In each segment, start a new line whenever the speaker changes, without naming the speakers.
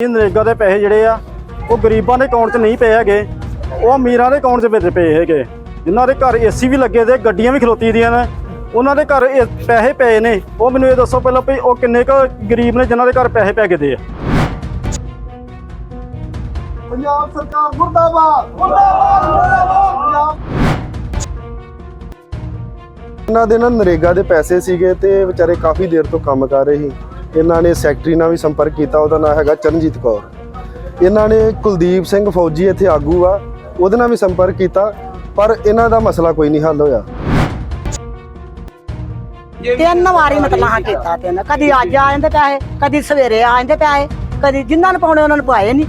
ਇਹ ਨਰੇਗਾ ਦੇ ਪੈਸੇ ਜਿਹੜੇ ਆ ਉਹ ਗਰੀਬਾਂ ਦੇ ਅਕਾਊਂਟ 'ਚ ਨਹੀਂ ਪਏ ਹੈਗੇ। ਉਹ ਅਮੀਰਾਂ ਦੇ ਅਕਾਊਂਟ 'ਚ ਵਿੱਚ ਪਏ ਹੈਗੇ। ਜਿਨ੍ਹਾਂ ਦੇ ਘਰ ਏਸੀ ਵੀ ਲੱਗੇ ਦੇ ਗੱਡੀਆਂ ਵੀ ਖਲੋਤੀ ਦੀਆਂ ਨੇ। ਉਹਨਾਂ ਦੇ ਘਰ ਇਹ ਪੈਸੇ ਪਏ ਨੇ। ਉਹ ਮੈਨੂੰ ਇਹ ਦੱਸੋ ਪਹਿਲਾਂ ਵੀ ਉਹ ਕਿੰਨੇ ਕੁ ਗਰੀਬ ਨੇ ਜਿਨ੍ਹਾਂ ਦੇ ਘਰ ਪੈਸੇ ਪੈ ਗਏ ਦੇ ਆ?
ਪੰਜਾਬ ਸਰਕਾਰ ਮੁਰਦਾਬਾਦ ਮੁਰਦਾਬਾਦ
ਇਹਨਾਂ ਦੇ ਨਾ ਨਰੇਗਾ ਦੇ ਪੈਸੇ ਸੀਗੇ ਤੇ ਵਿਚਾਰੇ ਕਾਫੀ ਦੇਰ ਤੋਂ ਕੰਮ ਕਰ ਰਹੇ ਸੀ। ਇਹਨਾਂ ਨੇ ਸੈਕਟਰੀ ਨਾਲ ਵੀ ਸੰਪਰਕ ਕੀਤਾ ਉਹਦਾ ਨਾਮ ਹੈਗਾ ਚਰਨਜੀਤ ਕੌਰ। ਇਹਨਾਂ ਨੇ ਕੁਲਦੀਪ ਸਿੰਘ ਫੌਜੀ ਇੱਥੇ ਆਗੂ ਆ ਉਹਦੇ ਨਾਲ ਵੀ ਸੰਪਰਕ ਕੀਤਾ ਪਰ ਇਹਨਾਂ ਦਾ ਮਸਲਾ ਕੋਈ ਨਹੀਂ ਹੱਲ ਹੋਇਆ।
ਤਿੰਨ ਵਾਰੀ ਮਤਲਬ ਹਾਂ ਕੀਤਾ ਤਿੰਨ ਕਦੀ ਅੱਜ ਆ ਜਾਂਦੇ ਪੈਸੇ ਕਦੀ ਸਵੇਰੇ ਆ ਜਾਂਦੇ ਪੈਸੇ ਕਦੀ ਜਿਨ੍ਹਾਂ ਨੂੰ ਪਾਉਣੇ ਉਹਨਾਂ ਨੂੰ ਪਾਏ ਨਹੀਂ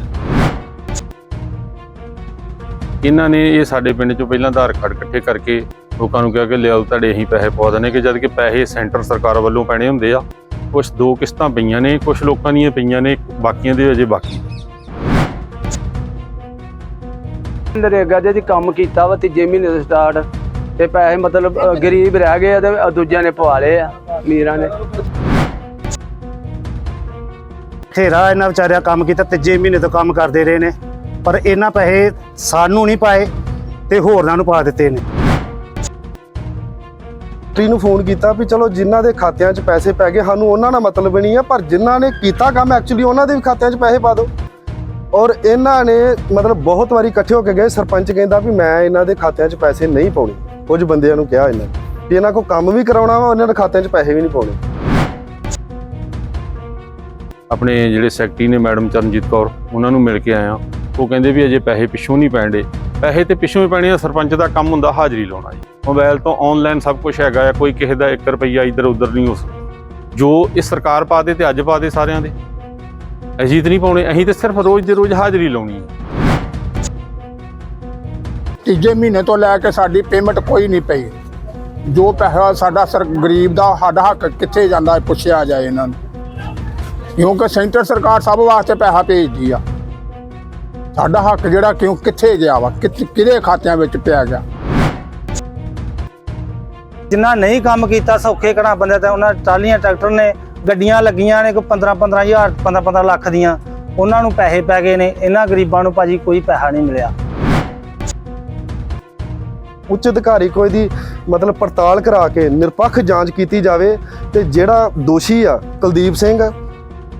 ਇਹਨਾਂ ਨੇ ਇਹ ਸਾਡੇ ਪਿੰਡ ਚੋਂ ਪਹਿਲਾਂ ਆਧਾਰ ਕਾਰਡ ਇਕੱਠੇ ਕਰਕੇ ਲੋਕਾਂ ਨੂੰ ਕਿਹਾ ਕਿ ਲਿਆਓ ਤੁਹਾਡੇ ਅਸੀਂ ਪੈਸੇ ਪਾ ਦਿੰਦੇ ਕਿ ਜਦ ਕਿ ਪੈਸੇ ਸੈਂਟਰ ਸਰਕਾਰ ਵੱਲੋਂ ਪੈਣੇ ਹੁੰਦੇ ਆ। ਕੁਝ ਦੋ ਕਿਸ਼ਤਾਂ ਪਈਆਂ ਨੇ ਕੁਝ ਲੋਕਾਂ ਦੀਆਂ ਪਈਆਂ ਨੇ ਬਾਕੀਆਂ ਦੇ ਅਜੇ ਬਾਕੀ
ਨਰੇਗਾ ਦੇ ਜੀ ਕੰਮ ਕੀਤਾ ਵਾ ਤੀਜੇ ਮਹੀਨੇ ਤੋਂ ਸਟਾਰਟ ਤੇ ਪੈਸੇ ਮਤਲਬ ਗਰੀਬ ਰਹਿ ਗਏ ਆ ਤੇ ਦੂਜਿਆਂ ਨੇ ਪਵਾ ਲਏ ਆ ਅਮੀਰਾਂ ਨੇ।
ਬਥੇਰਾ ਇਹਨਾਂ ਵਿਚਾਰਿਆਂ ਕੰਮ ਕੀਤਾ ਤੀਜੇ ਮਹੀਨੇ ਤੋਂ ਕੰਮ ਕਰਦੇ ਰਹੇ ਨੇ। ਪਰ ਇਹਨਾਂ ਪੈਸੇ ਸਾਨੂੰ ਨਹੀਂ ਪਾਏ ਤੇ ਹੋਰਨਾਂ ਨੂੰ ਪਾ ਦਿੱਤੇ ਨੇ।
ਸੈਕਟਰੀ ਨੂੰ ਫੋਨ ਕੀਤਾ ਵੀ ਚਲੋ ਜਿਨ੍ਹਾਂ ਦੇ ਖਾਤਿਆਂ 'ਚ ਪੈਸੇ ਪੈ ਗਏ, ਸਾਨੂੰ ਉਹਨਾਂ ਨਾਲ ਮਤਲਬ ਨਹੀਂ ਆ, ਪਰ ਜਿਨ੍ਹਾਂ ਨੇ ਕੀਤਾ ਕੰਮ ਐਕਚੁਅਲੀ ਉਹਨਾਂ ਦੇ ਵੀ ਖਾਤਿਆਂ 'ਚ ਪੈਸੇ ਪਾ ਦਿਓ। ਔਰ ਇਹਨਾਂ ਨੇ ਮਤਲਬ ਬਹੁਤ ਵਾਰੀ ਇਕੱਠੇ ਹੋ ਕੇ ਗਏ, ਸਰਪੰਚ ਕਹਿੰਦਾ ਵੀ ਮੈਂ ਇਹਨਾਂ ਦੇ ਖਾਤਿਆਂ 'ਚ ਪੈਸੇ ਨਹੀਂ ਪਾਉਣੇ। ਕੁਝ ਬੰਦਿਆਂ ਨੂੰ ਕਿਹਾ ਇਹਨਾਂ ਵੀ ਇਹਨਾਂ ਕੋਲ ਕੰਮ ਵੀ ਕਰਾਉਣਾ ਵਾ, ਉਹਨਾਂ ਦੇ ਖਾਤਿਆਂ 'ਚ ਪੈਸੇ ਵੀ ਨਹੀਂ ਪਾਉਣੇ।
ਆਪਣੇ ਜਿਹੜੇ ਸੈਕਟਰੀ ਨੇ ਮੈਡਮ ਚਰਨਜੀਤ ਕੌਰ, ਉਹਨਾਂ ਨੂੰ ਮਿਲ ਕੇ ਆਇਆ। ਉਹ ਕਹਿੰਦੇ ਵੀ ਅਜੇ ਪੈਸੇ ਪਿੱਛੋਂ ਨਹੀਂ ਪੈਣਦੇ। ਪੈਸੇ ਤੇ ਪਿੱਛੋਂ ਹੀ ਪੈਣੇ ਆ, ਸਰਪੰਚ ਦਾ ਕੰਮ ਹੁੰਦਾ ਹਾਜ਼ਰੀ ਲਾਉਣਾ ਜੀ ਮੋਬਾਈਲ ਤੋਂ ਆਨਲਾਈਨ ਸਭ ਕੁਝ ਹੈਗਾ ਆ, ਕੋਈ ਕਿਸੇ ਦਾ 1 ਰੁਪਈਆ ਇੱਧਰ ਉੱਧਰ ਨਹੀਂ ਹੋ ਸਕਦਾ। ਜੋ ਇਹ ਸਰਕਾਰ ਪਾ ਦੇ ਤੇ ਅੱਜ ਪਾ ਦੇ ਸਾਰਿਆਂ ਦੇ। ਅਸੀਂ ਤਾਂ ਨਹੀਂ ਪਾਉਣੇ, ਅਸੀਂ ਤੇ ਸਿਰਫ ਰੋਜ਼ ਦੇ ਰੋਜ਼ ਹਾਜ਼ਰੀ ਲਾਉਣੀ ਹੈ
ਤੀਜੇ ਮਹੀਨੇ ਤੋਂ ਲੈ ਕੇ ਸਾਡੀ ਪੇਮੈਂਟ ਕੋਈ ਨਹੀਂ ਪਈ। ਜੋ ਪੈਸਾ ਸਾਡਾ ਸਰ ਗਰੀਬ ਦਾ, ਸਾਡਾ ਹੱਕ ਕਿੱਥੇ ਜਾਂਦਾ ਪੁੱਛਿਆ ਜਾਏ ਇਹਨਾਂ ਨੂੰ। ਕਿਉਂਕਿ ਸੈਂਟਰ ਸਰਕਾਰ ਸਭ ਵਾਸਤੇ ਪੈਸਾ ਭੇਜਦੀ ਆ। ਸਾਡਾ ਹੱਕ ਜਿਹੜਾ ਕਿਉਂ ਕਿੱਥੇ ਗਿਆ ਵਾ? ਕਿੱਥੇ- ਕਿਹਦੇ ਖਾਤਿਆਂ ਵਿੱਚ ਪਿਆ ਗਿਆ?
ਜਿਨ੍ਹਾਂ ਨਹੀਂ ਕੰਮ ਕੀਤਾ ਸੌਖੇ ਘਣਾ ਬੰਦੇ ਤੇ ਉਹਨਾਂ ਟਾਲੀਆਂ ਟਰੈਕਟਰ ਨੇ ਗੱਡੀਆਂ ਲੱਗੀਆਂ ਨੇ ਕੋਈ 15 15 ਹਜ਼ਾਰ 15 15 ਲੱਖ ਦੀਆਂ। ਉਹਨਾਂ ਨੂੰ ਪੈਸੇ ਪੈ ਗਏ ਨੇ। ਇਹਨਾਂ ਗਰੀਬਾਂ ਨੂੰ ਭਾਜੀ ਕੋਈ ਪੈਸਾ ਨਹੀਂ ਮਿਲਿਆ।
ਉੱਚ ਅਧਿਕਾਰੀ ਕੋਈ ਦੀ ਮਤਲਬ ਪੜਤਾਲ ਕਰਾ ਕੇ ਨਿਰਪੱਖ ਜਾਂਚ ਕੀਤੀ ਜਾਵੇ ਤੇ ਜਿਹੜਾ ਦੋਸ਼ੀ ਆ ਕੁਲਦੀਪ ਸਿੰਘ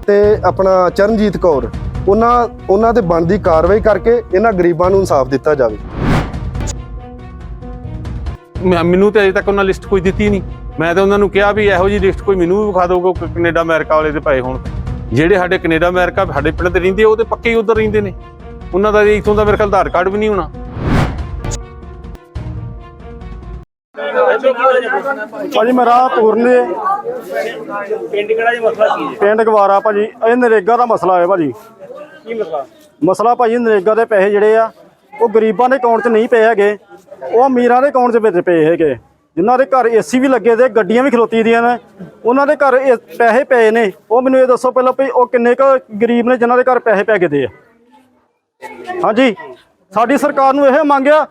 ਤੇ ਆਪਣਾ ਚਰਨਜੀਤ ਕੌਰ ਉਹਨਾਂ ਉਹਨਾਂ ਤੇ ਬਣਦੀ ਕਾਰਵਾਈ ਕਰਕੇ ਇਹਨਾਂ ਗਰੀਬਾਂ ਨੂੰ ਇਨਸਾਫ ਦਿੱਤਾ ਜਾਵੇ।
ਮੈਂ- ਮੈਨੂੰ ਤੇ ਅਜੇ ਤੱਕ ਉਹਨਾਂ ਲਿਸਟ ਕੋਈ ਦਿੱਤੀ ਨਹੀਂ। ਮੈਂ ਤਾਂ ਉਹਨਾਂ ਨੂੰ ਕਿਹਾ ਵੀ ਇਹੋ ਜੀ ਲਿਸਟ ਕੋਈ ਮੈਨੂੰ ਵੀ ਵਿਖਾ ਦਿਓਗੇ ਕਿ ਕੈਨੇਡਾ ਅਮਰੀਕਾ ਵਾਲੇ ਦੇ ਪਏ ਹੋਣ ਜਿਹੜੇ ਸਾਡੇ ਕੈਨੇਡਾ ਅਮਰੀਕਾ ਸਾਡੇ ਪਿੰਡ ਤੇ ਰਹਿੰਦੇ ਆ, ਉਹ ਤੇ ਪੱਕੇ ਹੀ ਉਧਰ ਰਹਿੰਦੇ ਨੇ। ਉਹਨਾਂ ਦਾ ਇਥੋਂ ਦਾ ਮੇਰੇ ਖਿਆਲ ਆਧਾਰ ਕਾਰਡ ਵੀ ਨਹੀਂ ਹੋਣਾ।
ਭਾਜੀ ਮੇਰਾ ਪੂਰਨ ਦੇ ਪਿੰਡ ਕਿਹੜਾ ਜੀ ਮਸਲਾ ਕੀ ਹੈ? ਪਿੰਡ ਗਵਾਰਾ ਭਾਜੀ ਇਹ ਨਰੇਗਾ ਦਾ ਮਸਲਾ ਹੈ ਭਾਜੀ। ਕੀ ਮਸਲਾ? ਮਸਲਾ ਭਾਜੀ ਨਰੇਗਾ ਦੇ ਪੈਸੇ ਜਿਹੜੇ ਆ, ਉਹ ਗਰੀਬਾਂ ਦੇ ਅਕਾਊਂਟ 'ਚ ਨਹੀਂ ਪਏ ਹੈਗੇ। ਉਹ ਅਮੀਰਾਂ ਦੇ ਅਕਾਊਂਟ 'ਚ ਵਿੱਚ ਪਏ ਹੈਗੇ। ਜਿਨ੍ਹਾਂ ਦੇ ਘਰ ਏਸੀ ਵੀ ਲੱਗੇ ਦੇ, ਗੱਡੀਆਂ ਵੀ ਖਲੋਤੀ ਦੀਆਂ ਨੇ। ਉਹਨਾਂ ਦੇ ਘਰ ਇਹ ਪੈਸੇ ਪਏ ਨੇ। ਉਹ ਮੈਨੂੰ ਇਹ ਦੱਸੋ ਪਹਿਲਾਂ ਵੀ ਉਹ ਕਿੰਨੇ ਕੁ ਗਰੀਬ ਨੇ ਜਿਨ੍ਹਾਂ ਦੇ ਘਰ ਪੈਸੇ ਪੈ ਗਏ ਦੇ ਆ। ਹਾਂਜੀ। ਸਾਡੀ ਸਰਕਾਰ ਨੂੰ ਇਹ ਮੰਗਿਆ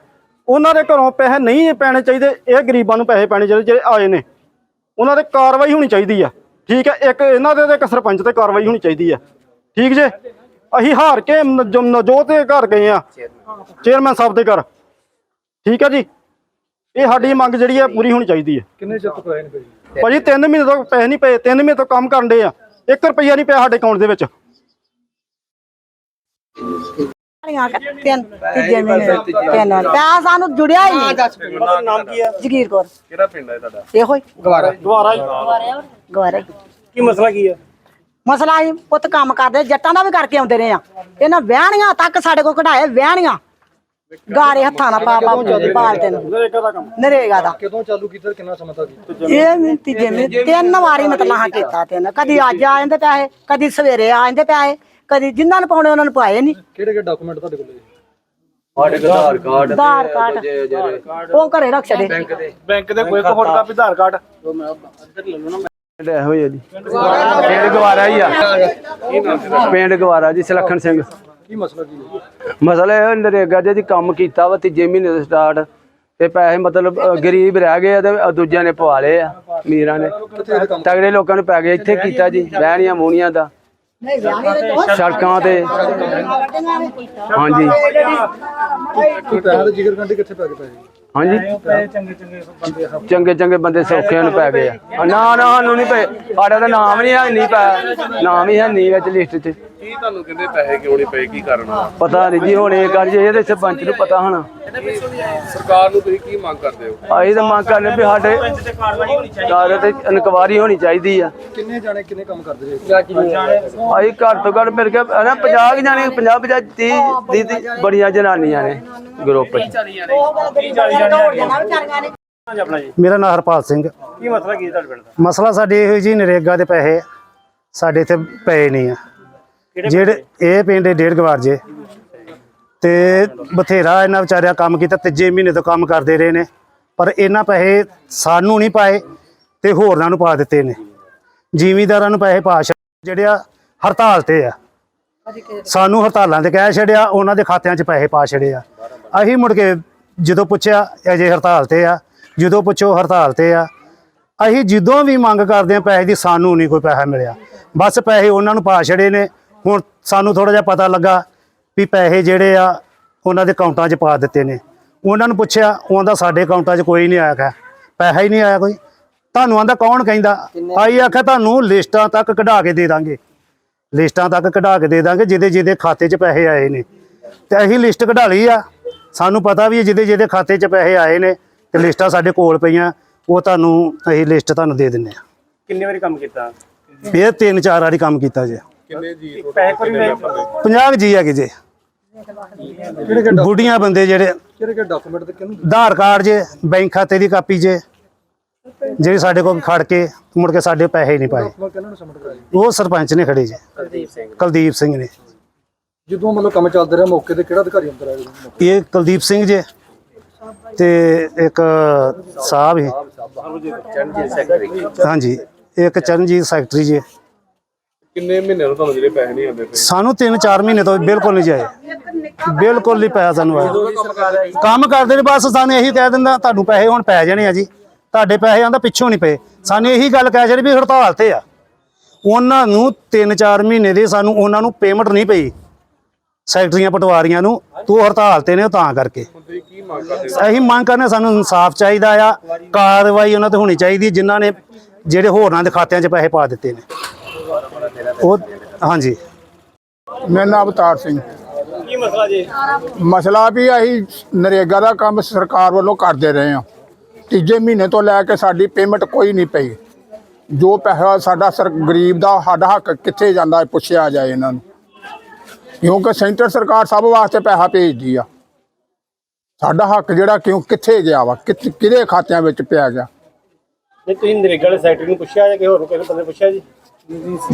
ਉਹਨਾਂ ਦੇ ਘਰੋਂ ਪੈਸੇ ਨਹੀਂ ਪੈਣੇ ਚਾਹੀਦੇ। ਇਹ ਗਰੀਬਾਂ ਨੂੰ ਪੈਸੇ ਪੈਣੇ ਚਾਹੀਦੇ ਜਿਹੜੇ ਆਏ ਨੇ। ਉਹਨਾਂ ਤੇ ਕਾਰਵਾਈ ਹੋਣੀ ਚਾਹੀਦੀ ਆ। ਠੀਕ ਹੈ ਇੱਕ ਇਹਨਾਂ ਦੇ ਤੇ ਇੱਕ ਸਰਪੰਚ ਤੇ ਕਾਰਵਾਈ ਹੋਣੀ ਚਾਹੀਦੀ ਆ। ਠੀਕ ਜੇ? ਅਸੀਂ ਹਾਰ ਕੇ ਨਜ- ਨਜੋਤ ਦੇ ਘਰ ਗਏ ਆ। ਚੇਅਰਮੈਨ ਸਾਹਿਬ ਦੇ ਘਰ। ਠੀਕ ਹੈ ਜੀ? ਇਹ ਸਾਡੀ ਮੰਗ ਜਿਹੜੀ ਹੈ ਪੂਰੀ ਹੋਣੀ ਚਾਹੀਦੀ ਹੈ ਕਿੰਨੇ ਚਿਰ ਤੋਂ ਪੈਸੇ ਨਹੀਂ ਪਏ? ਭਾਜੀ 3 ਮਹੀਨੇ ਤੋਂ ਪੈਸੇ ਨਹੀਂ ਪਏ। 3 ਮਹੀਨੇ ਤੋਂ ਕੰਮ ਕਰਨ ਦੇ ਆ। 1 ਰੁਪਈਆ ਨਹੀਂ ਪਿਆ ਸਾਡੇ ਅਕਾਊਂਟ ਦੇ ਵਿੱਚ।
ਤਿੰਨ ਤੀਜੇ ਮਹੀਨੇ ਤਿੰਨ ਪੈਸਾ ਸਾਨੂੰ ਜੁੜਿਆ ਹੀ ਨਹੀਂ।
ਨਾਮ ਕੀ ਹੈ
ਜਗੀਰ ਕੌਰ।
ਕਿਹੜਾ ਪਿੰਡ ਹੈ ਤੁਹਾਡਾ?
ਇਹੋ ਹੀ।
ਦੁਆਰਾ
ਗਵਾਰੇ
ਕੀ ਮਸਲਾ ਕੀ ਹੈ
ਮਸਲਾ ਹੀ ਪੁੱਤ ਕੰਮ ਕਰਦੇ ਜੱਟਾਂ ਦਾ ਵੀ ਕਰਕੇ ਆਉਂਦੇ ਰਹੇ ਆ। ਇਹਨਾਂ ਵਿਆਹਣੀਆਂ ਤੱਕ ਸਾਡੇ ਕੋਲ ਕਢਾਏ ਵਿਆਹਣੀਆਂ। ਗਾਰੇ ਹੱਥਾਂ ਨਾਲ ਪਾ ਪਾ ਬਾਲਦੇ ਨੂੰ।
ਨਰੇਗਾ ਦਾ ਕੰਮ।
ਨਰੇਗਾ ਦਾ। ਕਦੋਂ ਚਾਲੂ ਕੀਤਾ ਕਿੰਨਾ ਸਮਾਂ ਤੱਕ ਇਹ ਵੀ ਤੀਜੇ ਮਹੀਨੇ ਤਿੰਨ ਵਾਰੀ ਮਤਲਬ ਹਾਂ ਕੀਤਾ ਤਿੰਨ ਕਦੀ ਅੱਜ ਆ ਜਾਂਦੇ ਪੈਸੇ ਕਦੀ ਸਵੇਰੇ ਆ ਜਾਂਦੇ ਪੈਸੇ ਕਦੀ ਜਿਨ੍ਹਾਂ ਨੂੰ ਪਾਉਣੇ ਉਹਨਾਂ ਨੂੰ ਪਾਏ ਨਹੀਂ
ਸਾਡੇ ਕੋਲ ਆਧਾਰ ਕਾਰਡ
ਆਧਾਰ ਕਾਰਡ। ਉਹ ਘਰੇ ਰੱਖ ਛੱਡੇ।
ਬੈਂਕ ਦੇ। ਕੋਈ ਫੋਟੋ ਕਾਪੀ ਆਧਾਰ ਕਾਰਡ।
ਪਿੰਡ ਇਹੋ ਹੀ ਆ ਜੀ ਪਿੰਡ ਗਵਾਰਾ ਹੀ ਆ ਪਿੰਡ ਗਵਾਰਾ ਜੀ ਸੁਲੱਖਣ ਸਿੰਘ ਕੀ ਮਸਲਾ ਕੀ ਮਸਲਾ ਇਹ ਨਰੇਗਾ ਦੇ ਜੀ ਕੰਮ ਕੀਤਾ ਵਾ ਤੀਜੇ ਮਹੀਨੇ ਤੋਂ ਸਟਾਰਟ ਤੇ ਪੈਸੇ ਮਤਲਬ ਅ, ਗਰੀਬ ਰਹਿ ਗਏ ਆ ਤੇ ਦੂਜਿਆਂ ਨੇ ਪਵਾ ਲਏ ਆ ਅਮੀਰਾਂ ਨੇ ਤਗੜੇ ਲੋਕਾਂ ਨੂੰ ਪੈ ਗਏ ਇੱਥੇ ਕੀਤਾ ਜੀ ਬਹਿਣੀਆਂ ਮੂਣੀਆਂ ਦਾ ਸੜਕਾਂ ਤੇ ਹਾਂਜੀ
ਕੋਈ ਪੈਸੇ ਦੇ ਜਿਗਰ ਕੰਡੇ ਕਿੱਥੇ ਪੈ ਗਏ ਪੈਸੇ
ਹਾਂਜੀ। ਚੰਗੇ ਚੰਗੇ ਬੰਦੇ ਸੌਖਿਆਂ ਨੂੰ ਪੈ ਗਏ ਆ। ਨਾ ਨਾ ਸਾਨੂੰ ਨਹੀਂ ਪਏ। ਸਾਡਾ ਤਾਂ ਨਾਮ ਨਹੀਂ ਹੈ ਨਹੀਂ ਪਿਆ ਨਾਮ ਹੀ ਹੈ ਨਹੀਂ ਵਿੱਚ ਲਿਸਟ 'ਚ।
ਕੀ ਤੁਹਾਨੂੰ ਕਹਿੰਦੇ ਪੈਸੇ ਕਿਉਂ ਨਹੀਂ ਪਏ? ਕੀ ਕਾਰਨ ਆ?
ਪਤਾ ਨਹੀਂ ਜੀ ਹੁਣ ਇਹ ਕਰ ਜੇ ਇਹਦੇ ਸਰਪੰਚ ਨੂੰ ਪਤਾ ਹੋਣਾ।
ਸਰਕਾਰ ਨੂੰ ਤੁਸੀਂ ਕੀ ਮੰਗ ਕਰਦੇ ਹੋ?
ਅਸੀਂ ਤਾਂ ਮੰਗ ਕਰਨੇ ਵੀ ਸਾਡੇ ਕਾਰ ਤੇ ਇਨਕੁਆਰੀ ਹੋਣੀ ਚਾਹੀਦੀ ਆ।
ਕਿੰਨੇ ਜਾਣੇ ਕਿੰਨੇ ਕੰਮ ਕਰਦੇ ਰਹੇ?
ਅਸੀਂ ਘੱਟ ਤੋਂ ਘੱਟ ਮੇਰੇ ਕੇ ਨਾ 50 ਕੁ ਜਾਣੇ 50 50 30 30 ਬੜੀਆਂ ਜਨਾਨੀਆਂ ਨੇ ਗਰੁੱਪ 'ਚ।
ਮੇਰਾ ਨਾਮ ਹਰਪਾਲ ਸਿੰਘ। ਕੀ ਮਸਲਾ ਕੀ ਤੁਹਾਡੇ ਪਿੰਡ ਦਾ? ਮਸਲਾ ਸਾਡੇ ਇਹੋ ਜੀ ਨਰੇਗਾ ਦੇ ਪੈਸੇ ਸਾਡੇ ਇੱਥੇ ਪਏ ਨਹੀਂ ਆ। ਜਿਹੜੇ ਇਹ ਪਿੰਡ ਦੇ ਡੇਢ ਗਵਾਰ ਜੇ। ਤੇ ਬਥੇਰਾ ਇਹਨਾਂ ਵਿਚਾਰਿਆਂ ਕੰਮ ਕੀਤਾ ਤੀਜੇ ਮਹੀਨੇ ਤੋਂ ਕੰਮ ਕਰਦੇ ਰਹੇ ਨੇ। ਪਰ ਇਹਨਾਂ ਪੈਸੇ ਸਾਨੂੰ ਨਹੀਂ ਪਾਏ ਤੇ ਹੋਰਨਾਂ ਨੂੰ ਪਾ ਦਿੱਤੇ ਨੇ। ਜ਼ਿਮੀਂਦਾਰਾਂ ਨੂੰ ਪੈਸੇ ਪਾ ਜਿਹੜੇ ਆ ਹੜਤਾਲ ਤੇ ਆ। ਸਾਨੂੰ ਹੜਤਾਲਾਂ ਤੇ ਕਹਿ ਛੜਿਆ ਉਹਨਾਂ ਦੇ ਖਾਤਿਆਂ 'ਚ ਪੈਸੇ ਪਾ ਛੜੇ ਆ। ਅਸੀਂ ਮੁੜ ਕੇ ਜਦੋਂ ਪੁੱਛਿਆ ਅਜੇ ਹੜਤਾਲ ਤੇ ਆ ਜਦੋਂ ਪੁੱਛੋ ਹੜਤਾਲ ਤੇ ਆ ਅਸੀਂ ਜਦੋਂ ਵੀ ਮੰਗ ਕਰਦੇ ਆ ਪੈਸੇ ਦੀ ਸਾਨੂੰ ਨਹੀਂ ਕੋਈ ਪੈਸਾ ਮਿਲਿਆ। ਬਸ ਪੈਸੇ ਉਹਨਾਂ ਨੂੰ ਪਾ ਛੜੇ ਨੇ ਹੁਣ ਸਾਨੂੰ ਥੋੜਾ ਜਿਹਾ ਪਤਾ ਲੱਗਾ ਵੀ ਪੈਸੇ ਜਿਹੜੇ ਆ ਉਹਨਾਂ ਦੇ ਅਕਾਊਂਟਾਂ 'ਚ ਪਾ ਦਿੱਤੇ ਨੇ। ਉਹਨਾਂ ਨੂੰ ਪੁੱਛਿਆ ਉਹਦਾ ਸਾਡੇ ਅਕਾਊਂਟਾਂ 'ਚ ਕੋਈ ਨਹੀਂ ਆਇਆ ਹੈ ਪੈਸਾ ਹੀ ਨਹੀਂ ਆਇਆ ਕੋਈ। ਤੁਹਾਨੂੰ ਆਂਦਾ ਕੌਣ ਕਹਿੰਦਾ? ਆਈ ਆਖਿਆ ਤੁਹਾਨੂੰ ਲਿਸਟਾਂ ਤੱਕ ਕਢਾ ਕੇ ਦੇ ਦਾਂਗੇ। ਲਿਸਟਾਂ ਤੱਕ ਕਢਾ ਕੇ ਦੇ ਦਾਂਗੇ ਜਿਹਦੇ ਜਿਹਦੇ ਖਾਤੇ 'ਚ ਪੈਸੇ ਆਏ ਨੇ। ਤੇ ਅਸੀਂ ਲਿਸਟ ਕਢਾ ਲਈ ਆ। ਸਾਨੂੰ ਪਤਾ ਵੀ ਹੈ ਜਿਹਦੇ ਜਿਹਦੇ ਖਾਤੇ 'ਚ ਪੈਸੇ ਆਏ ਨੇ ਤੇ ਲਿਸਟਾਂ ਸਾਡੇ ਕੋਲ ਪਈਆਂ ਉਹ ਤੁਹਾਨੂੰ ਅਸੀਂ ਲਿਸਟ ਤੁਹਾਨੂੰ ਦੇ ਦਿੰਨੇ ਆ।
ਕਿੰਨੇ ਵਾਰੀ ਕੰਮ ਕੀਤਾ?
ਇਹ ਤਿੰਨ ਚਾਰ ਵਾਰੀ ਕੰਮ ਕੀਤਾ ਜੇ।
ਕਿੰਨੇ ਜੀ
ਨਹੀਂ
50 ਜੀ ਹੈਗੇ ਜੇ। ਬੁੱਢੀਆਂ ਬੰਦੇ ਜਿਹੜੇ
ਕਿਹੜੇ ਕਿਹੜੇ ਡਾਕੂਮੈਂਟ ਤੇ ਕਿਹਨੂੰ
ਆਧਾਰ ਕਾਰਡ ਜੇ ਬੈਂਕ ਖਾਤੇ ਦੀ ਕਾਪੀ ਜੇ ਜਿਹੜੇ ਸਾਡੇ ਕੋਲ ਖੜ ਕੇ ਮੁੜ ਕੇ ਸਾਡੇ ਪੈਸੇ ਨਹੀਂ ਪਾਏ। ਉਹ ਸਰਪੰਚ ਨੇ ਖੜੇ ਜੇ।
ਕੁਲਦੀਪ ਸਿੰਘ।
ਕੁਲਦੀਪ ਸਿੰਘ ਨੇ।
ਜਦੋਂ ਮਤਲਬ ਕੰਮ ਚੱਲਦਾ ਰਿਹਾ ਮੌਕੇ ਤੇ ਕਿਹੜਾ ਅਧਿਕਾਰੀ ਅੰਦਰ ਆਇਆ?
ਇਹ ਕੁਲਦੀਪ ਸਿੰਘ ਜੇ ਤੇ ਇੱਕ ਸਾਹਿਬ ਹੈ ਹਾਂਜੀ ਇੱਕ ਚਰਨਜੀਤ ਸੈਕਟਰੀ ਜੀ।
ਕਿੰਨੇ ਮਹੀਨੇ ਤੋਂ ਤੁਹਾਨੂੰ ਜਿਹੜੇ ਪੈਸੇ ਨਹੀਂ ਆਉਂਦੇ ਪਏ?
ਸਾਨੂੰ 3-4 ਮਹੀਨੇ ਤੋਂ ਬਿਲਕੁਲ ਨਹੀਂ ਜਾਏ ਬਿਲਕੁਲ ਨਹੀਂ ਪਿਆ ਸਾਨੂੰ ਆਇਆ ਕੰਮ ਕਰਦੇ ਨੇ ਬਸ ਸਾਨੂੰ ਇਹੀ ਕਹਿ ਦਿੰਦਾ ਤੁਹਾਨੂੰ ਪੈਸੇ ਹੁਣ ਪੈ ਜਾਣੇ ਆ ਜੀ। ਤੁਹਾਡੇ ਪੈਸੇ ਆਂਦਾ ਪਿੱਛੋਂ ਨਹੀਂ ਪਏ। ਸਾਨੂੰ ਇਹੀ ਗੱਲ ਕਹਿ ਜਾਣੀ ਵੀ ਹੜਤਾਲ ਤੇ ਆ। ਉਹਨਾਂ ਨੂੰ 3-4 ਮਹੀਨੇ ਦੇ ਸਾਨੂੰ ਉਹਨਾਂ ਨੂੰ ਪੇਮੈਂਟ ਨਹੀਂ ਪਈ। ਸੈਕਟਰੀਆਂ ਪਟਵਾਰੀਆਂ ਨੂੰ ਤੂੰ ਹੜਤਾਲ ਤੇ ਨੇ ਤਾਂ ਕਰਕੇ। ਅਸੀਂ ਮੰਗ ਕਰਨੇ ਸਾਨੂੰ ਇਨਸਾਫ ਚਾਹੀਦਾ ਆ। ਕਾਰਵਾਈ ਉਹਨਾਂ ਤੇ ਹੋਣੀ ਚਾਹੀਦੀ ਜਿਨ੍ਹਾਂ ਨੇ ਜਿਹੜੇ ਹੋਰਨਾਂ ਦੇ ਖਾਤਿਆਂ 'ਚ ਪੈਸੇ ਪਾ ਦਿੱਤੇ ਨੇ। ਉਹ ਹਾਂਜੀ।
ਮੇਰਾ ਨਾਮ ਅਵਤਾਰ ਸਿੰਘ।
ਕੀ ਮਸਲਾ ਜੀ?
ਮਸਲਾ ਵੀ ਅਸੀਂ ਨਰੇਗਾ ਦਾ ਕੰਮ ਸਰਕਾਰ ਵੱਲੋਂ ਕਰਦੇ ਰਹੇ ਹਾਂ। ਤੀਜੇ ਮਹੀਨੇ ਤੋਂ ਲੈ ਕੇ ਸਾਡੀ ਪੇਮੈਂਟ ਕੋਈ ਨਹੀਂ ਪਈ। ਜੋ ਪੈਸਾ ਸਾਡਾ ਸਰ ਗਰੀਬ ਦਾ ਸਾਡਾ ਹੱਕ ਕਿੱਥੇ ਜਾਂਦਾ ਹੈ ਪੁੱਛਿਆ ਜਾਏ ਇਹਨਾਂ ਨੂੰ। ਕਿਉਂਕਿ ਸੈਂਟਰ ਸਰਕਾਰ ਸਭ ਵਾਸਤੇ ਪੈਸਾ ਭੇਜਦੀ ਆ। ਸਾਡਾ ਹੱਕ ਜਿਹੜਾ ਕਿਉਂ ਕਿੱਥੇ ਗਿਆ ਵਾ? ਕਿਹਦੇ ਖਾਤਿਆਂ ਵਿੱਚ ਪਿਆ ਗਿਆ?
ਨਹੀਂ ਤੁਸੀਂ ਨਰੇਗਾ ਵਾਲੇ ਸੈਕਟਰੀ ਨੂੰ ਪੁੱਛਿਆ ਜਾਂ ਕਿਸੇ ਹੋਰ ਕਿਸੇ ਬੰਦੇ ਪੁੱਛਿਆ ਜੀ?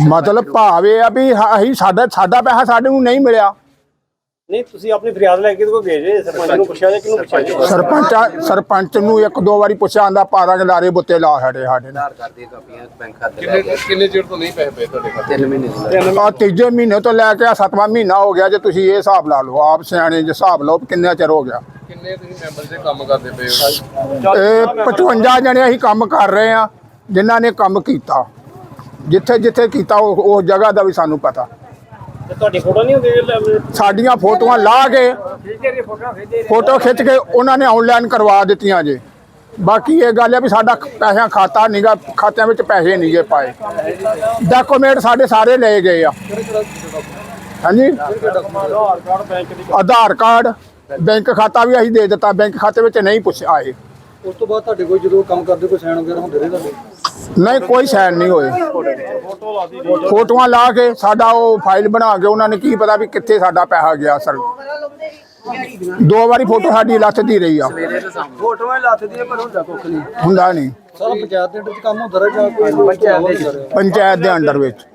ਮਤਲਬ ਭਾਵ ਇਹ ਆ ਵੀ ਅਸੀਂ ਸਾਡਾ ਸਾਡਾ ਪੈਸਾ ਸਾਡੇ ਨੂੰ ਨਹੀਂ ਮਿਲਿਆ।
ਨਹੀਂ ਤੁਸੀਂ ਆਪਣੀ ਫਰਿਆਦ ਲੈ ਕੇ ਕੋਈ ਗਏ ਜੇ? ਸਰਪੰਚ ਨੂੰ ਪੁੱਛਿਆ ਜਾਂ ਕਿਹਨੂੰ ਪੁੱਛਿਆ
ਸਰਪੰਚ ਸਰਪੰਚ ਨੂੰ ਇੱਕ ਦੋ ਵਾਰੀ ਪੁੱਛਿਆ ਆਂਦਾ ਪਾਰਾਂ ਦੇ ਲਾਰੇ ਬੁੱਤੇ ਲਾ ਸਾਡੇ ਸਾਡੇ ਨਾਲ।
ਕਿੰਨੇ ਕਿੰਨੇ ਚਿਰ ਤੋਂ ਨਹੀਂ ਪੈਸੇ ਪਏ ਤੁਹਾਡੇ ਖਾਤੇ?
ਆ ਤੀਜੇ ਮਹੀਨੇ ਤੋਂ ਲੈ ਕੇ ਆ ਸੱਤਵਾਂ ਮਹੀਨਾ ਹੋ ਗਿਆ ਜੇ ਤੁਸੀਂ ਇਹ ਹਿਸਾਬ ਲਾ ਲਓ ਆਪ ਸਿਆਣੇ ਜੇ ਹਿਸਾਬ ਲਓ ਕਿੰਨਾ ਚਿਰ ਹੋ ਗਿਆ।
ਕਿੰਨੇ ਤੁਸੀਂ ਮੈਂਬਰ ਦੇ ਕੰਮ ਕਰਦੇ ਪਏ ਹੋ?
ਇਹ 55 ਜਣੇ ਅਸੀਂ ਕੰਮ ਕਰ ਰਹੇ ਆ ਜਿਨ੍ਹਾਂ ਨੇ ਕੰਮ ਕੀਤਾ। ਜਿੱਥੇ ਜਿੱਥੇ ਕੀਤਾ ਉਹ ਉਹ ਜਗ੍ਹਾ ਦਾ ਵੀ ਸਾਨੂੰ ਪਤਾ।
ਤੇ ਤੁਹਾਡੀ ਫੋਟੋ ਨਹੀਂ ਹੁੰਦੀ
ਸਾਡੀਆਂ ਫੋਟੋਆਂ ਲਾ ਕੇ ਫੋਟੋ ਖਿੱਚ ਕੇ ਉਹਨਾਂ ਨੇ ਆਨਲਾਈਨ ਕਰਵਾ ਦਿੱਤੀਆਂ ਜੇ। ਬਾਕੀ ਇਹ ਗੱਲ ਹੈ ਵੀ ਸਾਡਾ ਪੈਸਿਆਂ ਖਾਤਾ ਨਹੀਂਗਾ ਖਾਤਿਆਂ ਵਿੱਚ ਪੈਸੇ ਨਹੀਂ ਗਏ ਪਾਏ। ਡਾਕੂਮੈਂਟ ਸਾਡੇ ਸਾਰੇ ਲਏ ਗਏ ਆ। ਹਾਂਜੀ? ਆਧਾਰ ਕਾਰਡ ਬੈਂਕ ਖਾਤਾ ਵੀ ਅਸੀਂ ਦੇ ਦਿੱਤਾ ਬੈਂਕ ਖਾਤੇ ਵਿੱਚ ਨਹੀਂ ਪੁੱਛ ਆਏ
ਉਸ ਤੋਂ ਬਾਅਦ ਤੁਹਾਡੇ ਕੋਲ ਜਦੋਂ ਕੰਮ ਕਰਦੇ ਕੋਈ ਸਾਈਨ ਵਗੈਰਾ ਹੁੰਦੇ ਰਹੇ ਤੁਹਾਡੇ?
ਨਹੀਂ ਕੋਈ ਸਾਈਨ ਨਹੀਂ ਹੋਏ। ਫੋਟੋਆਂ ਲਾ ਕੇ ਸਾਡਾ ਉਹ ਫਾਈਲ ਬਣਾ ਕੇ ਉਹਨਾਂ ਨੇ ਕੀ ਪਤਾ ਵੀ ਕਿੱਥੇ ਸਾਡਾ ਪੈਸਾ ਗਿਆ ਸਰ ਦੋ ਵਾਰੀ ਫੋਟੋ ਸਾਡੀ ਲੱਥਦੀ ਰਹੀ ਆ।
ਫੋਟੋਆਂ ਲੱਥਦੀਆਂ ਪਰ ਹੁੰਦਾ ਕੁੱਖ ਨਹੀਂ।
ਹੁੰਦਾ ਨਹੀਂ।
ਸਾਰਾ ਪੰਚਾਇਤ ਦੇ ਅੰਡਰ ਚ ਕੰਮ ਹੁੰਦਾ ਰਿਹਾ ਜਾਂ ਕੋਈ ਪੰਚਾਇਤ ਦੇ
ਅੰਡਰ ਵਿੱਚ।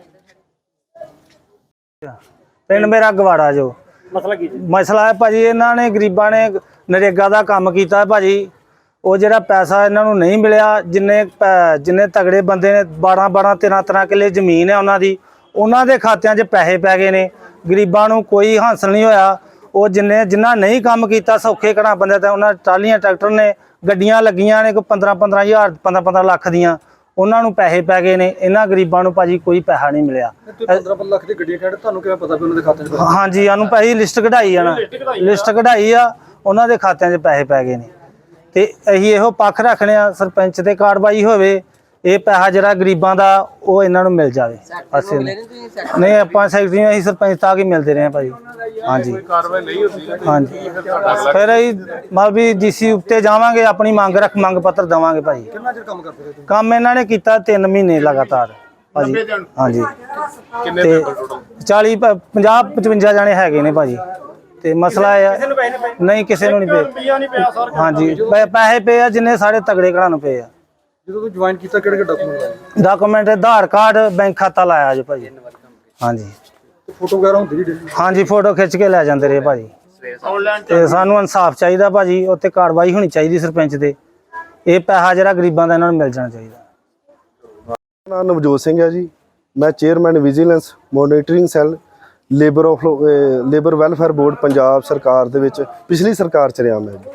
ਪਿੰਡ ਮੇਰਾ ਗਵਾੜਾ ਜੋ।
ਮਸਲਾ ਕੀ ਜੀ?
ਮਸਲਾ ਹੈ ਭਾਜੀ ਇਹਨਾਂ ਨੇ ਗਰੀਬਾਂ ਨੇ ਨਰੇਗਾ ਦਾ ਕੰਮ ਕੀਤਾ ਭਾਜੀ। ਉਹ ਜਿਹੜਾ ਪੈਸਾ ਇਹਨਾਂ ਨੂੰ ਨਹੀਂ ਮਿਲਿਆ ਜਿੰਨੇ ਜਿੰਨੇ ਤਗੜੇ ਬੰਦੇ ਨੇ 12 12 13 13 ਕਿੱਲੇ ਜ਼ਮੀਨ ਹੈ ਉਹਨਾਂ ਦੀ ਉਹਨਾਂ ਦੇ ਖਾਤਿਆਂ 'ਚ ਪੈਸੇ ਪੈ ਗਏ ਨੇ। ਗਰੀਬਾਂ ਨੂੰ ਕੋਈ ਹਾਸਲ ਨਹੀਂ ਹੋਇਆ। ਉਹ ਜਿੰਨੇ ਜਿਨ੍ਹਾਂ ਨਹੀਂ ਕੰਮ ਕੀਤਾ ਸੌਖੇ ਘਣਾ ਬੰਦੇ ਤੇ ਉਹਨਾਂ ਟਰਾਲੀਆਂ ਟਰੈਕਟਰ ਨੇ ਗੱਡੀਆਂ ਲੱਗੀਆਂ ਨੇ ਕੋਈ 15 15 ਹਜ਼ਾਰ 15 15 ਲੱਖ ਦੀਆਂ।
ਉਹਨਾਂ ਨੂੰ ਪੈਸੇ ਪੈ ਗਏ ਨੇ। ਇਹਨਾਂ ਗਰੀਬਾਂ ਨੂੰ ਭਾਜੀ ਕੋਈ ਪੈਸਾ ਨਹੀਂ ਮਿਲਿਆ।
ਤੇ 15 ਲੱਖ ਦੀ ਗੱਡੀਆਂ ਖੜੇ ਤੁਹਾਨੂੰ ਕਿਵੇਂ ਪਤਾ ਵੀ ਉਹਨਾਂ ਦੇ ਖਾਤੇ 'ਚ
ਹਾਂਜੀ ਸਾਨੂੰ ਭਾਜੀ ਲਿਸਟ ਕਢਾਈ ਆ ਨਾ। ਲਿਸਟ ਕਢਾਈ ਆ ਉਹਨਾਂ ਦੇ ਖਾਤਿਆਂ 'ਚ ਪੈਸੇ ਪੈ ਗਏ ਨੇ। ਤੇ ਅਸੀਂ ਇਹੋ ਪੱਖ ਰੱਖਣੇ ਆ ਸਰਪੰਚ ਤੇ ਕਾਰਵਾਈ ਹੋਵੇ ਇਹ ਪੈਸਾ ਜਿਹੜਾ ਗਰੀਬਾਂ ਦਾ ਉਹ ਇਹਨਾਂ ਨੂੰ ਮਿਲ ਜਾਵੇ। ਅਸੀਂ ਨਹੀਂ ਆਪਾਂ ਸੈਕਟਰੀ ਅਸੀਂ ਸਰਪੰਚ ਤੱਕ ਹੀ ਮਿਲਦੇ ਰਹੇ ਹਾਂ ਭਾਜੀ ਹਾਂਜੀ।
ਕਾਰਵਾਈ ਨਹੀਂ ਹੁੰਦੀ।
ਹਾਂਜੀ। ਫਿਰ ਅਸੀਂ ਮਤਲਬ ਵੀ ਡੀਸੀ ਉੱਤੇ ਜਾਵਾਂਗੇ ਆਪਣੀ ਮੰਗ ਰੱਖ ਮੰਗ ਪੱਤਰ ਦਵਾਂਗੇ ਭਾਜੀ
ਕਿੰਨਾ ਚਿਰ ਕੰਮ ਕਰਦੇ ਰਹੇ ਤੁਸੀਂ?
ਕੰਮ ਇਹਨਾਂ ਨੇ ਕੀਤਾ 3 ਮਹੀਨੇ ਲਗਾਤਾਰ ਭਾਜੀ। ਹਾਂਜੀ।
ਕਿੰਨੇ
ਤੇ
ਮੈਂਬਰ ਟੋਟਲ
40 ਪ- 50 55 ਜਾਣੇ ਹੈਗੇ ਨੇ ਭਾਜੀ। ਤੇ ਮਸਲਾ ਇਹ ਆ ਨਹੀਂ ਕਿਸੇ ਨੂੰ ਨਹੀਂ ਪਏ।
ਰੁਪਈਆ ਨਹੀਂ ਪਿਆ ਸਰ
ਹਾਂਜੀ ਪੈ- ਪੈਸੇ ਪਏ ਆ ਜਿੰਨੇ ਸਾਡੇ ਤਗੜੇ ਘਰਾਂ ਨੂੰ ਪਏ ਆ।
ਜਦੋਂ ਤੁਸੀਂ ਜੁਆਇਨ ਕੀਤਾ ਕਿਹੜੇ ਕਿਹੜੇ ਡਾਕੂਮੈਂਟ ਲਾਏ
ਡਾਕੂਮੈਂਟ ਆਧਾਰ ਕਾਰਡ ਬੈਂਕ ਖਾਤਾ ਲਾਇਆ ਜੀ ਭਾਜੀ। ਹਾਂਜੀ।
ਤੇ ਫੋਟੋ ਵਗੈਰਾ ਹੁੰਦੀ ਜੀ ਡੇਲੀ
ਹਾਂਜੀ ਫੋਟੋ ਖਿੱਚ ਕੇ ਲੈ ਜਾਂਦੇ ਰਹੇ ਭਾਜੀ। ਤੇ ਸਾਨੂੰ ਇਨਸਾਫ ਚਾਹੀਦਾ ਭਾਜੀ ਉੱਤੇ ਕਾਰਵਾਈ ਹੋਣੀ ਚਾਹੀਦੀ ਸਰਪੰਚ ਤੇ ਇਹ ਪੈਸਾ ਜਿਹੜਾ ਗਰੀਬਾਂ ਦਾ ਇਹਨਾਂ ਨੂੰ ਮਿਲ ਜਾਣਾ ਚਾਹੀਦਾ।
ਨਾਮ ਨਵਜੋਤ ਸਿੰਘ ਹੈ ਜੀ। ਮੈਂ chairman vigilance monitoring cell labour of labour welfare board Punjab ਸਰਕਾਰ ਦੇ ਵਿੱਚ ਪਿਛਲੀ ਸਰਕਾਰ ਚ ਰਿਹਾ ਮੈਂ ਜੀ।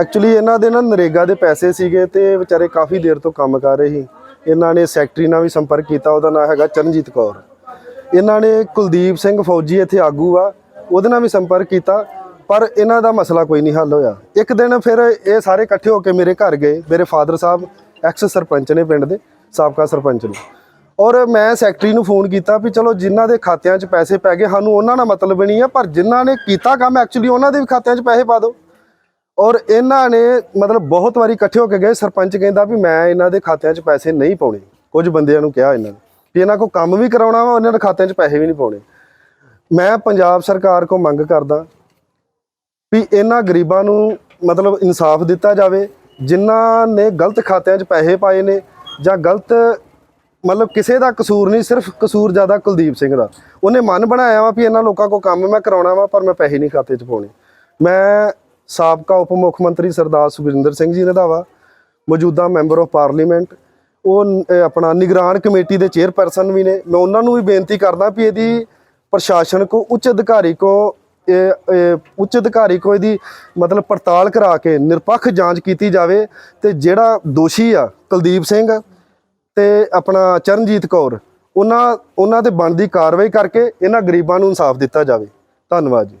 ਐਕਚੁਅਲੀ ਇਹਨਾਂ ਦੇ ਨਾ ਨਰੇਗਾ ਦੇ ਪੈਸੇ ਸੀਗੇ ਤੇ ਵਿਚਾਰੇ ਕਾਫੀ ਦੇਰ ਤੋਂ ਕੰਮ ਕਰ ਰਹੇ ਸੀ। ਇਹਨਾਂ ਨੇ ਸੈਕਟਰੀ ਨਾਲ ਵੀ ਸੰਪਰਕ ਕੀਤਾ, ਉਹਦਾ ਨਾਮ ਹੈਗਾ ਚਰਨਜੀਤ ਕੌਰ। ਇਹਨਾਂ ਨੇ ਕੁਲਦੀਪ ਸਿੰਘ ਫੌਜੀ ਇੱਥੇ ਆਗੂ ਆ, ਉਹਦੇ ਨਾਲ ਵੀ ਸੰਪਰਕ ਕੀਤਾ, ਪਰ ਇਹਨਾਂ ਦਾ ਮਸਲਾ ਕੋਈ ਨਹੀਂ ਹੱਲ ਹੋਇਆ। ਇੱਕ ਦਿਨ ਫਿਰ ਇਹ ਸਾਰੇ ਇਕੱਠੇ ਹੋ ਕੇ ਮੇਰੇ ਘਰ ਗਏ, ਮੇਰੇ ਫਾਦਰ ਸਾਹਿਬ ਐਕਸ ਸਰਪੰਚ ਨੇ ਪਿੰਡ ਦੇ, ਸਾਬਕਾ ਸਰਪੰਚ ਨੂੰ। ਔਰ ਮੈਂ ਸੈਕਟਰੀ ਨੂੰ ਫੋਨ ਕੀਤਾ ਵੀ ਚਲੋ ਜਿਨ੍ਹਾਂ ਦੇ ਖਾਤਿਆਂ 'ਚ ਪੈਸੇ ਪੈ ਗਏ, ਸਾਨੂੰ ਉਹਨਾਂ ਨਾਲ ਮਤਲਬ ਨਹੀਂ ਆ, ਪਰ ਜਿਨ੍ਹਾਂ ਨੇ ਕੀਤਾ ਕੰਮ ਐਕਚੁਅਲੀ ਉਹਨਾਂ ਦੇ ਵੀ ਖਾਤਿਆਂ 'ਚ ਪੈਸੇ ਪਾ ਦਿਓ। ਔਰ ਇਹਨਾਂ ਨੇ ਮਤਲਬ ਬਹੁਤ ਵਾਰੀ ਇਕੱਠੇ ਹੋ ਕੇ ਗਏ, ਸਰਪੰਚ ਕਹਿੰਦਾ ਵੀ ਮੈਂ ਇਹਨਾਂ ਦੇ ਖਾਤਿਆਂ 'ਚ ਪੈਸੇ ਨਹੀਂ ਪਾਉਣੇ। ਕੁਝ ਬੰਦਿਆਂ ਨੂੰ ਕਿਹਾ ਇਹਨਾਂ ਨੇ ਵੀ ਇਹਨਾਂ ਕੋ ਕੰਮ ਵੀ ਕਰਾਉਣਾ ਵਾ, ਉਹਨਾਂ ਦੇ ਖਾਤਿਆਂ 'ਚ ਪੈਸੇ ਵੀ ਨਹੀਂ ਪਾਉਣੇ। ਮੈਂ ਪੰਜਾਬ ਸਰਕਾਰ ਕੋ ਮੰਗ ਕਰਦਾ ਵੀ ਇਹਨਾਂ ਗਰੀਬਾਂ ਨੂੰ ਮਤਲਬ ਇਨਸਾਫ ਦਿੱਤਾ ਜਾਵੇ, ਜਿਨ੍ਹਾਂ ਨੇ ਗਲਤ ਖਾਤਿਆਂ 'ਚ ਪੈਸੇ ਪਾਏ ਨੇ ਜਾਂ ਗਲਤ ਮਤਲਬ ਕਿਸੇ ਦਾ ਕਸੂਰ ਨਹੀਂ, ਸਿਰਫ ਕਸੂਰ ਜ਼ਿਆਦਾ ਕੁਲਦੀਪ ਸਿੰਘ ਦਾ। ਉਹਨੇ ਮਨ ਬਣਾਇਆ ਵਾ ਵੀ ਇਹਨਾਂ ਲੋਕਾਂ ਕੋ ਕੰਮ ਮੈਂ ਕਰਾਉਣਾ ਵਾ, ਪਰ ਮੈਂ ਪੈਸੇ ਨਹੀਂ ਖਾਤੇ 'ਚ ਪਾਉਣੇ। ਮੈਂ ਸਾਬਕਾ ਉਪ ਮੁੱਖ ਮੰਤਰੀ ਸਰਦਾਰ ਸੁਖਜਿੰਦਰ ਸਿੰਘ ਜੀ ਰੰਧਾਵਾ ਮੌਜੂਦਾ ਮੈਂਬਰ ਆਫ ਪਾਰਲੀਮੈਂਟ। ਉਹ ਆਪਣਾ ਨਿਗਰਾਨ ਕਮੇਟੀ ਦੇ ਚੇਅਰਪਰਸਨ ਵੀ ਨੇ। ਮੈਂ ਉਹਨਾਂ ਨੂੰ ਵੀ ਬੇਨਤੀ ਕਰਦਾ ਵੀ ਇਹਦੀ ਪ੍ਰਸ਼ਾਸਨ ਕੋ ਉੱਚ ਅਧਿਕਾਰੀ ਕੋ ਉੱਚ ਅਧਿਕਾਰੀ ਕੋ ਇਹਦੀ ਮਤਲਬ ਪੜਤਾਲ ਕਰਾ ਕੇ ਨਿਰਪੱਖ ਜਾਂਚ ਕੀਤੀ ਜਾਵੇ ਤੇ ਜਿਹੜਾ ਦੋਸ਼ੀ ਆ, ਕੁਲਦੀਪ ਸਿੰਘ ਤੇ ਆਪਣਾ ਚਰਨਜੀਤ ਕੌਰ ਉਹਨਾਂ ਉਹਨਾਂ ਤੇ ਬਣਦੀ ਕਾਰਵਾਈ ਕਰਕੇ ਇਹਨਾਂ ਗਰੀਬਾਂ ਨੂੰ ਇਨਸਾਫ ਦਿੱਤਾ ਜਾਵੇ। ਧੰਨਵਾਦ ਜੀ।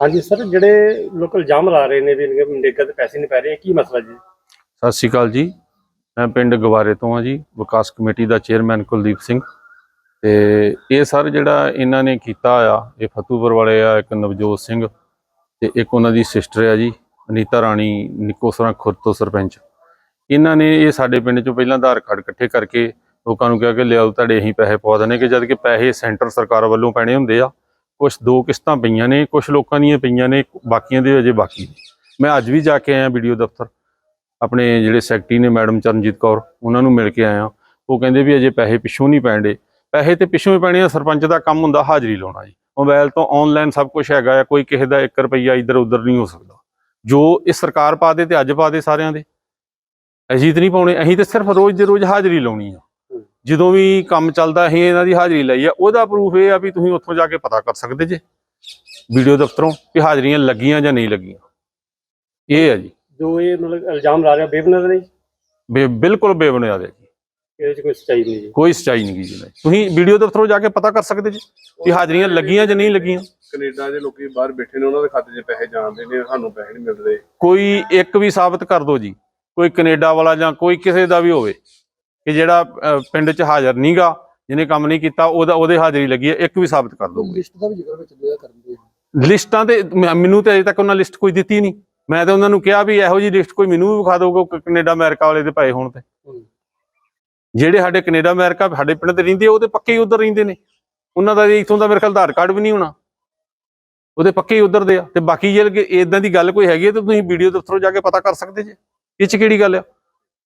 ਹਾਂਜੀ ਸਰ ਜਿਹੜੇ ਲੋਕ ਇਲਜ਼ਾਮ ਲਾ ਰਹੇ ਨੇ ਵੀ ਇਹਨਾਂ ਮੰਡੇਕਾ ਦੇ ਪੈਸੇ ਨਹੀਂ ਪੈ ਰਹੇ ਕੀ ਮਸਲਾ ਜੀ?
ਸਤਿ ਸ਼੍ਰੀ ਅਕਾਲ ਜੀ। ਮੈਂ ਪਿੰਡ ਗਵਾਰੇ ਤੋਂ ਆ ਜੀ ਵਿਕਾਸ ਕਮੇਟੀ ਦਾ ਚੇਅਰਮੈਨ ਕੁਲਦੀਪ ਸਿੰਘ। ਤੇ ਇਹ ਸਰ ਜਿਹੜਾ ਇਹਨਾਂ ਨੇ ਕੀਤਾ ਆ ਇਹ ਫਤੂਪੁਰ ਵਾਲੇ ਆ ਇੱਕ ਨਵਜੋਤ ਸਿੰਘ ਤੇ ਇੱਕ ਉਹਨਾਂ ਦੀ ਸਿਸਟਰ ਆ ਜੀ ਅਨੀਤਾ ਰਾਣੀ ਨਿੱਕੋਸਰਾ ਖੁਰਦ ਤੋਂ ਸਰਪੰਚ। ਇਹਨਾਂ ਨੇ ਇਹ ਸਾਡੇ ਪਿੰਡ ਚੋਂ ਪਹਿਲਾਂ ਆਧਾਰ ਕਾਰਡ ਇਕੱਠੇ ਕਰਕੇ ਲੋਕਾਂ ਨੂੰ ਕਿਹਾ ਕਿ ਲਿਆਓ ਤੁਹਾਡੇ ਅਸੀਂ ਪੈਸੇ ਪਵਾ ਦਨੇ ਕਿ ਜਦ ਕਿ ਪੈਸੇ ਸੈਂਟਰ ਸਰਕਾਰ ਵੱਲੋਂ ਪੈਣੇ ਹੁੰਦੇ ਆ। ਕੁਝ ਦੋ ਕਿਸ਼ਤਾਂ ਪਈਆਂ ਨੇ ਕੁਝ ਲੋਕਾਂ ਦੀਆਂ ਪਈਆਂ ਨੇ, ਬਾਕੀਆਂ ਦੇ ਅਜੇ ਬਾਕੀ ਮੈਂ ਅੱਜ ਵੀ ਜਾ ਕੇ ਆਇਆ ਵੀਡੀਓ ਦਫ਼ਤਰ। ਆਪਣੇ ਜਿਹੜੇ ਸੈਕਟਰੀ ਨੇ ਮੈਡਮ ਚਰਨਜੀਤ ਕੌਰ, ਉਹਨਾਂ ਨੂੰ ਮਿਲ ਕੇ ਆਇਆ। ਉਹ ਕਹਿੰਦੇ ਵੀ ਅਜੇ ਪੈਸੇ ਪਿੱਛੋਂ ਨਹੀਂ ਪੈਣਦੇ ਪੈਸੇ ਤੇ ਪਿੱਛੋਂ ਹੀ ਪੈਣੇ ਆ, ਸਰਪੰਚ ਦਾ ਕੰਮ ਹੁੰਦਾ ਹਾਜ਼ਰੀ ਲਾਉਣਾ ਜੀ। ਮੋਬਾਈਲ ਤੋਂ ਆਨਲਾਈਨ ਸਭ ਕੁਝ ਹੈਗਾ ਆ, ਕੋਈ ਕਿਸੇ ਦਾ 1 ਰੁਪਈਆ ਇੱਧਰ ਉੱਧਰ ਨਹੀਂ ਹੋ ਸਕਦਾ। ਜੋ ਇਹ ਸਰਕਾਰ ਪਾ ਦੇ ਤੇ ਅੱਜ ਪਾ ਦੇ ਸਾਰਿਆਂ ਦੇ। ਅਸੀਂ ਤੇ ਨਹੀਂ ਪਾਉਣੇ ਅਸੀਂ ਤੇ ਸਿਰਫ ਰੋਜ਼ ਦੇ ਰੋਜ਼ ਹਾਜ਼ਰੀ ਲਾਉਣੀ ਆ। ਜਦੋਂ ਵੀ ਕੰਮ ਚੱਲਦਾ ਅਸੀਂ ਇਹਨਾਂ ਦੀ ਹਾਜ਼ਰੀ ਲਈ ਆ। ਉਹਦਾ ਪ੍ਰੂਫ ਇਹ ਆ ਵੀ ਤੁਸੀਂ ਉੱਥੋਂ ਜਾ ਕੇ ਪਤਾ ਕਰ ਸਕਦੇ ਜੇ ਵੀਡੀਓ ਦਫ਼ਤਰੋਂ ਕਿ ਹਾਜ਼ਰੀਆਂ ਲੱਗੀਆਂ ਜਾਂ ਨਹੀਂ ਲੱਗੀਆਂ। ਇਹ ਆ ਜੀ।
ਜੋ ਇਹ ਮਤਲਬ ਇਲਜ਼ਾਮ ਲਾ ਰਿਹਾ ਬੇਬੁਨਿਆਦ ਨੇ
ਬੇ ਬਿਲਕੁਲ ਬੇਬੁਨਿਆਦ ਹੈ ਜੀ।
ਇਹਦੇ ਚ ਕੋਈ ਸੱਚਾਈ ਨਹੀਂ ਜੀ।
ਕੋਈ ਸਚਾਈ ਨਹੀਂ ਗੀ ਜੀ। ਨਹੀਂ। ਤੁਸੀਂ ਵੀਡੀਓ ਦਫ਼ਤਰੋਂ ਜਾ ਕੇ ਪਤਾ ਕਰ ਸਕਦੇ ਜੀ ਕਿ ਹਾਜ਼ਰੀਆਂ ਲੱਗੀਆਂ ਜਾਂ ਨਹੀਂ ਲੱਗੀਆਂ।
ਕੈਨੇਡਾ ਦੇ ਲੋਕੀ ਬਾਹਰ ਬੈਠੇ ਨੇ ਉਹਨਾਂ ਦੇ ਖਾਤੇ 'ਚ ਪੈਸੇ ਜਾਂਦੇ ਨੇ ਸਾਨੂੰ ਪੈਸੇ ਨਹੀਂ ਮਿਲਦੇ।
ਕੋਈ ਇੱਕ ਵੀ ਸਾਬਤ ਕਰ ਦਿਓ ਜੀ। ਕੋਈ ਕੈਨੇਡਾ ਵਾਲਾ ਜਾਂ ਕੋਈ ਕਿਸੇ ਦਾ ਵੀ ਹੋਵੇ ਕਿ ਜਿਹੜਾ ਪਿੰਡ 'ਚ ਹਾਜ਼ਰ ਨਹੀਂਗਾ ਜਿਹਨੇ ਕੰਮ ਨਹੀਂ ਕੀਤਾ ਉਹਦਾ ਉਹਦੇ ਹਾਜ਼ਰੀ ਲੱਗੀ ਹੈ ਇੱਕ ਵੀ ਸਾਬਤ ਕਰ ਦਿਓ
ਲਿਸਟ ਦਾ ਵੀ ਜ਼ਿਕਰ ਵਿੱਚ ਦਿਆ ਕਰਦੇ
ਲਿਸਟਾਂ ਤੇ ਮੈਨੂੰ ਤੇ ਅਜੇ ਤੱਕ ਉਹਨਾਂ ਲਿਸਟ ਕੋਈ ਦਿੱਤੀ ਨਹੀਂ। ਮੈਂ ਤਾਂ ਉਹਨਾਂ ਨੂੰ ਕਿਹਾ ਵੀ ਇਹੋ ਜੀ ਲਿਸਟ ਕੋਈ ਮੈਨੂੰ ਵੀ ਵਿਖਾ ਦਿਓਗੇ ਕਿ ਕੈਨੇਡਾ ਅਮਰੀਕਾ ਵਾਲੇ ਦੇ ਪਏ ਹੋਣ ਤੇ। ਜਿਹੜੇ ਸਾਡੇ ਕੈਨੇਡਾ ਅਮਰੀਕਾ ਸਾਡੇ ਪਿੰਡ ਤੇ ਰਹਿੰਦੇ ਆ, ਉਹ ਤੇ ਪੱਕੇ ਹੀ ਉਧਰ ਰਹਿੰਦੇ ਨੇ। ਉਹਨਾਂ ਦਾ ਇਥੋਂ ਦਾ ਮੇਰੇ ਖਿਆਲ ਆਧਾਰ ਕਾਰਡ ਵੀ ਨਹੀਂ ਹੋਣਾ। ਉਹਦੇ ਪੱਕੇ ਹੀ ਉਧਰ ਦੇ ਆ। ਤੇ ਬਾਕੀ ਜੇ ਇਦਾਂ ਦੀ ਗੱਲ ਕੋਈ ਹੈਗੀ ਹੈ ਤਾਂ ਤੁਸੀਂ ਵੀਡੀਓ ਦਫ਼ਤਰੋਂ ਜਾ ਕੇ ਪਤਾ ਕਰ ਸਕਦੇ ਜੇ। ਇਹ ਚ ਕਿਹੜੀ ਗੱਲ ਆ?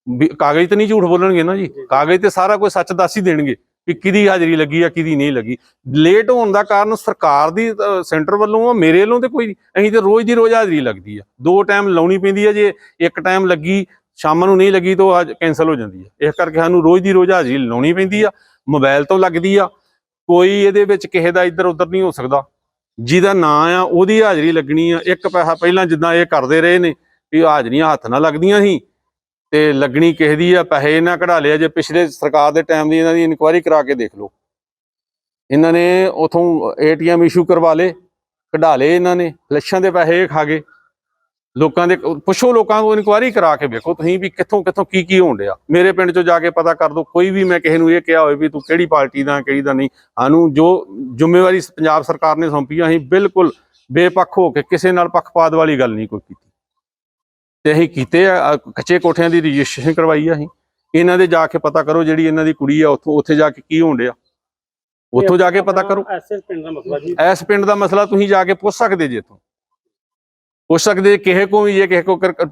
ਵੀ ਕਾਗਜ਼ ਤੇ ਨਹੀਂ ਝੂਠ ਬੋਲਣਗੇ ਨਾ ਜੀ। ਕਾਗਜ਼ ਤੇ ਸਾਰਾ ਕੁਝ ਸੱਚ ਦੱਸ ਹੀ ਦੇਣਗੇ ਕਿ ਕਿਹਦੀ ਹਾਜ਼ਰੀ ਲੱਗੀ ਆ, ਕਿਹਦੀ ਨਹੀਂ ਲੱਗੀ। ਲੇਟ ਹੋਣ ਦਾ ਕਾਰਨ ਸਰਕਾਰ ਦੀ ਸੈਂਟਰ ਵੱਲੋਂ ਆ, ਮੇਰੇ ਵੱਲੋਂ ਤੇ ਕੋਈ ਨਹੀਂ। ਅਸੀਂ ਤੇ ਰੋਜ਼ ਦੀ ਰੋਜ਼ ਹਾਜ਼ਰੀ ਲੱਗਦੀ ਆ। ਦੋ ਟਾਈਮ ਲਾਉਣੀ ਪੈਂਦੀ ਆ ਜੇ ਇੱਕ ਟਾਈਮ ਲੱਗੀ, ਸ਼ਾਮ ਨੂੰ ਨਹੀਂ ਲੱਗੀ ਤਾਂ ਅੱਜ ਕੈਨਸਲ ਹੋ ਜਾਂਦੀ ਆ। ਇਸ ਕਰਕੇ ਸਾਨੂੰ ਰੋਜ਼ ਦੀ ਰੋਜ਼ ਹਾਜ਼ਰੀ ਲਾਉਣੀ ਪੈਂਦੀ ਆ। ਮੋਬਾਈਲ ਤੋਂ ਲੱਗਦੀ ਆ। ਕੋਈ ਇਹਦੇ ਵਿੱਚ ਕਿਸੇ ਦਾ ਇੱਧਰ ਉੱਧਰ ਨਹੀਂ ਹੋ ਸਕਦਾ। ਜਿਹਦਾ ਨਾਂ ਆ, ਉਹਦੀ ਹਾਜ਼ਰੀ ਲੱਗਣੀ ਆ। ਇੱਕ ਪੈਸਾ ਪਹਿਲਾਂ ਜਿੱਦਾਂ ਇਹ ਕਰਦੇ ਰਹੇ ਨੇ ਵੀ ਹਾਜ਼ਰੀਆਂ ਹੱਥ ਨਾਲ ਲੱਗਦੀਆਂ ਸੀ। ਤੇ ਲੱਗਣੀ ਕਿਸੇ ਦੀ ਆ ਪੈਸੇ ਇਹਨਾਂ ਕਢਾ ਲਿਆ ਜੇ ਪਿਛਲੇ ਸਰਕਾਰ ਦੇ ਟਾਈਮ ਦੀ ਇਹਨਾਂ ਦੀ ਇਨਕੁਆਇਰੀ ਕਰਾ ਕੇ ਦੇਖ ਲਓ। ਇਹਨਾਂ ਨੇ ਉਥੋਂ ਏਟੀਐਮ ਇਸ਼ੂ ਕਰਵਾ ਲੇ ਕਢਾ ਲਏ ਇਹਨਾਂ ਨੇ ਲੱਛਾਂ ਦੇ ਪੈਸੇ ਖਾ ਗਏ। ਲੋਕਾਂ ਦੇ ਪੁੱਛੋ ਲੋਕਾਂ ਤੋਂ ਇਨਕੁਆਇਰੀ ਕਰਾ ਕੇ ਵੇਖੋ ਤੁਸੀਂ ਵੀ ਕਿੱਥੋਂ ਕਿੱਥੋਂ ਕੀ ਕੀ ਹੋਣ ਡਿਆ। ਮੇਰੇ ਪਿੰਡ ਚੋਂ ਜਾ ਕੇ ਪਤਾ ਕਰ ਦਿਓ ਕੋਈ ਵੀ ਮੈਂ ਕਿਸੇ ਨੂੰ ਇਹ ਕਿਹਾ ਹੋਵੇ ਵੀ ਤੂੰ ਕਿਹੜੀ ਪਾਰਟੀ ਦਾ ਕਿਹੜੀ ਦਾ ਨਹੀਂ। ਸਾਨੂੰ ਜੋ ਜ਼ਿੰਮੇਵਾਰੀ ਪੰਜਾਬ ਸਰਕਾਰ ਨੇ ਸੌਂਪੀ ਆ, ਅਸੀਂ ਬਿਲਕੁਲ ਬੇਪੱਖ ਹੋ ਕੇ ਕਿਸੇ ਨਾਲ ਪੱਖਪਾਤ ਵਾਲੀ ਗੱਲ ਨਹੀਂ ਕੋਈ ਕੀਤੀ। ਤੇ ਅਸੀਂ ਕੀਤੇ ਆ ਕੱਚੇ ਕੋਠਿਆਂ ਦੀ ਰਜਿਸਟ੍ਰੇਸ਼ਨ ਕਰਵਾਈ ਆ ਅਸੀਂ। ਇਹਨਾਂ ਦੇ ਜਾ ਕੇ ਪਤਾ ਕਰੋ ਜਿਹੜੀ ਇਹਨਾਂ ਦੀ ਕੁੜੀ ਆ ਉੱਥੋਂ ਉੱਥੇ ਜਾ ਕੇ ਕੀ ਹੋਣ ਡਿਆ। ਉੱਥੋਂ ਜਾ ਕੇ ਪਤਾ ਕਰੋ।
ਐਸੇ ਪਿੰਡ ਦਾ ਮਸਲਾ ਜੀ।
ਇਸ ਪਿੰਡ ਦਾ ਮਸਲਾ ਤੁਸੀਂ ਜਾ ਕੇ ਪੁੱਛ ਸਕਦੇ ਜੇ ਇੱਥੋਂ। ਪੁੱਛ ਸਕਦੇ ਕਿਸੇ ਕੋ ਵੀ ਜੇ ਕਿਸੇ ਕੋ ਕਰ-